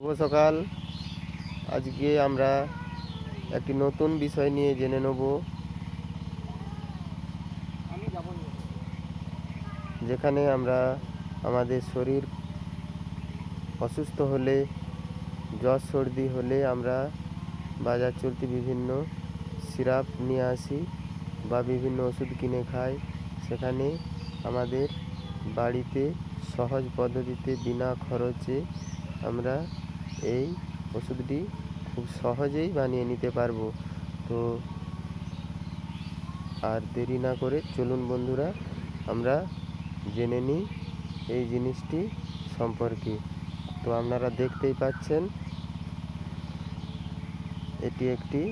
শুভ সকাল। আজকে আমরা একটি নতুন বিষয় নিয়ে জেনে নেব। যেখানে আমরা আমাদের শরীর অসুস্থ হলে, জ্বর সর্দি হলে আমরা বাজার চলতি বিভিন্ন সিরাপ নিয়ে আসি বা বিভিন্ন ওষুধ কিনে খাই। সেখানে আমাদের বাড়িতে সহজ পদ্ধতিতে বিনা খরচে আমরা এই ওষুধটি খুব সহজেই বানিয়ে নিতে পারব। তো আর দেরি না করে চলুন বন্ধুরা, আমরা জেনে নিই এই জিনিসটি সম্পর্কে। তো আপনারা দেখতেই পাচ্ছেন, এটি একটি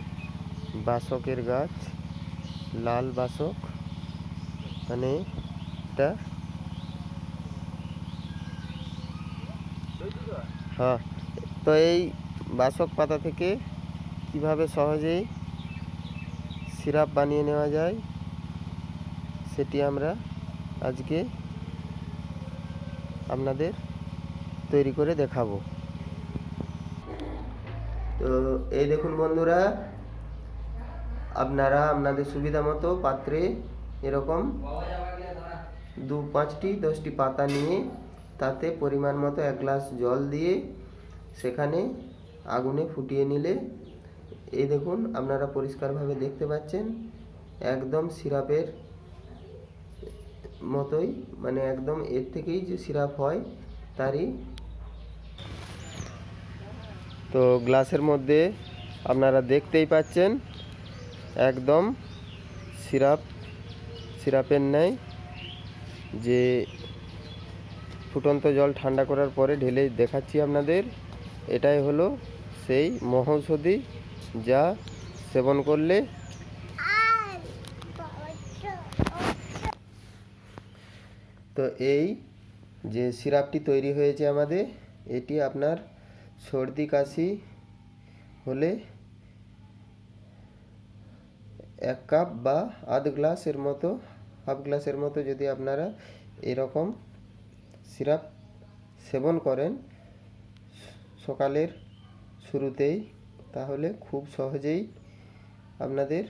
বাসকের গাছ, লাল বাসক। মানে এটা হ্যাঁ তো এই বাসক পাতা থেকে কীভাবে সহজেই সিরাপ বানিয়ে নেওয়া যায়, সেটি আমরা আজকে আপনাদের তৈরি করে দেখাবো। তো এই দেখুন বন্ধুরা, আপনারা আপনাদের সুবিধা মতো পাত্রে এরকম দু পাঁচটি, দশটি পাতা নিয়ে তাতে পরিমাণ মতো এক গ্লাস জল দিয়ে সেখানে আগুনে ফুটিয়ে নিলে, এই দেখুন আপনারা পরিষ্কারভাবে দেখতে পাচ্ছেন, একদম সিরাপের মতোই মানে একদম এর থেকেই যে সিরাপ হয়, তারই। তো গ্লাসের মধ্যে আপনারা দেখতেই পাচ্ছেন, একদম সিরাপ, সিরাপের ন্যায় যে ফুটন্ত জল ঠান্ডা করার পরে ঢেলে দেখাচ্ছি আপনাদের। এটাই হলো সেই মহৌষধি যা সেবন করলে তো এই যে সিরাপটি তৈরি হয়েছে আমাদের, এটি আপনার সর্দি, কাশি হলে এক কাপ বা আধ গ্লাসের মতো, হাফ গ্লাসের মতো যদি আপনারা এরকম সিরাপ সেবন করেন সকালের শুরুতেই, তাহলে খুব সহজেই আপনাদের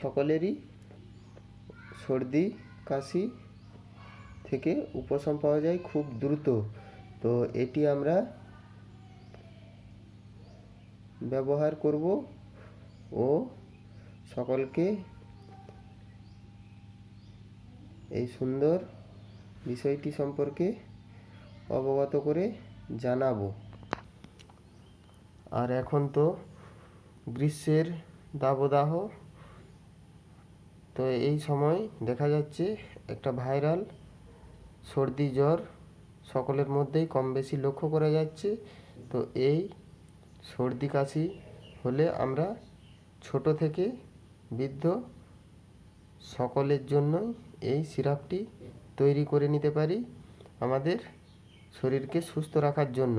সকলেরই সর্দি, কাশি থেকে উপশম পাওয়া যায় খুব দ্রুত। তো এটি আমরা ব্যবহার করব ও সকলকে এই সুন্দর বিষয়টি সম্পর্কে অবগত করে জানাব। আর এখন তো গ্রীষ্মের দাবদাহ। তো এই সময় দেখা যাচ্ছে একটা ভাইরাল সর্দি জ্বর সকলের মধ্যেই কম বেশি লক্ষ্য করা যাচ্ছে। তো এই সর্দি কাশি হলে আমরা ছোট থেকে বৃদ্ধ সকলের জন্যই এই সিরাপটি তৈরি করে নিতে পারি। আমাদের শরীরকে সুস্থ রাখার জন্য।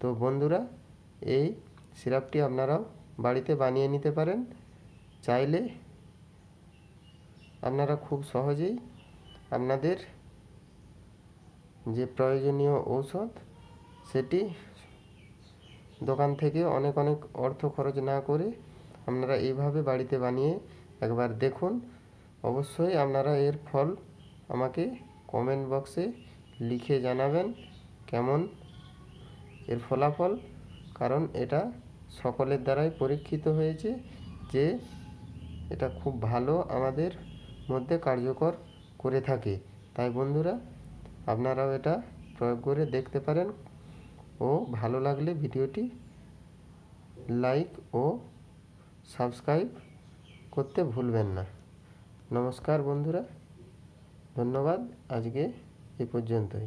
তো বন্ধুরা, এই সিরাপটি আপনারাও বাড়িতে বানিয়ে নিতে পারেন। চাইলে আপনারা খুব সহজেই আপনাদের যে প্রয়োজনীয় ঔষধ, সেটি দোকান থেকে অনেক অনেক অর্থ খরচ না করে আপনারা এইভাবে বাড়িতে বানিয়ে একবার দেখুন। অবশ্যই আপনারা এর ফল আমাকে কমেন্ট বক্সে লিখে জানাবেন। কেমন? এর ফলাফল? কারণ এটা সকলের দ্বারাই পরীক্ষিত হয়েছে যে এটা খুব ভালো আমাদের মধ্যে কার্যকর করে থাকে। তাই বন্ধুরা, আপনারাও এটা প্রয়োগ করে দেখতে পারেন ও ভালো লাগলে ভিডিওটি লাইক ও সাবস্ক্রাইব করতে ভুলবেন না। নমস্কার বন্ধুরা, ধন্যবাদ আজকে এ পর্যন্তই।